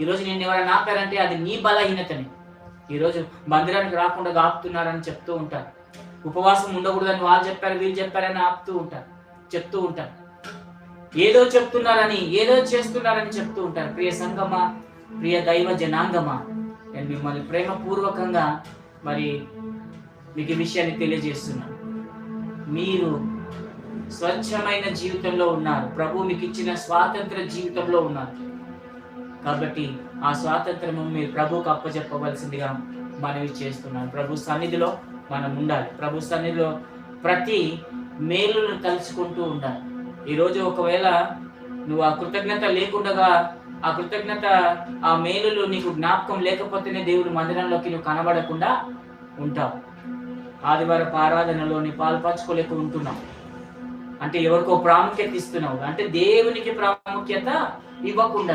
ఈరోజు నేను ఎవరైనా ఆపారంటే అది నీ బలహీనతని. ఈరోజు మందిరానికి రాకుండా ఆపుతున్నారని చెప్తూ ఉంటారు. ఉపవాసం ఉండకూడదని వాళ్ళు చెప్పారు వీళ్ళు చెప్పారని ఆపుతూ ఉంటారు చెప్తూ ఉంటారు. ఏదో చెప్తున్నారని ఏదో చేస్తున్నారని చెప్తూ ఉంటారు. ప్రియ సంగమా ప్రియ దైవ జనాంగమా? నేను మిమ్మల్ని ప్రేమపూర్వకంగా మరి మీకు ఈ విషయాన్ని తెలియజేస్తున్నాను మీరు స్వచ్ఛమైన జీవితంలో ఉన్నారు. ప్రభు మీకు ఇచ్చిన స్వాతంత్ర జీవితంలో ఉన్నారు. కాబట్టి ఆ స్వాతంత్రము మీరు ప్రభుకు అప్పచెప్పవలసిందిగా మనవి చేస్తున్నాను. ప్రభు సన్నిధిలో మనం ఉండాలి. ప్రభు సన్నిధిలో ప్రతి మేలును తలుచుకుంటూ ఉండాలి. ఈరోజు ఒకవేళ నువ్వు ఆ కృతజ్ఞత లేకుండా ఆ కృతజ్ఞత ఆ మేలులు నీకు జ్ఞాపకం లేకపోతేనే దేవుడు మందిరంలోకి నువ్వు కనబడకుండా ఉంటావు. ఆదివారపు ఆరాధనలో నీ పాల్పంచుకోలేక ఉంటున్నావు. అంటే ఎవరికో ప్రాముఖ్యత ఇస్తున్నావు. అంటే దేవునికి ప్రాముఖ్యత ఇవ్వకుండా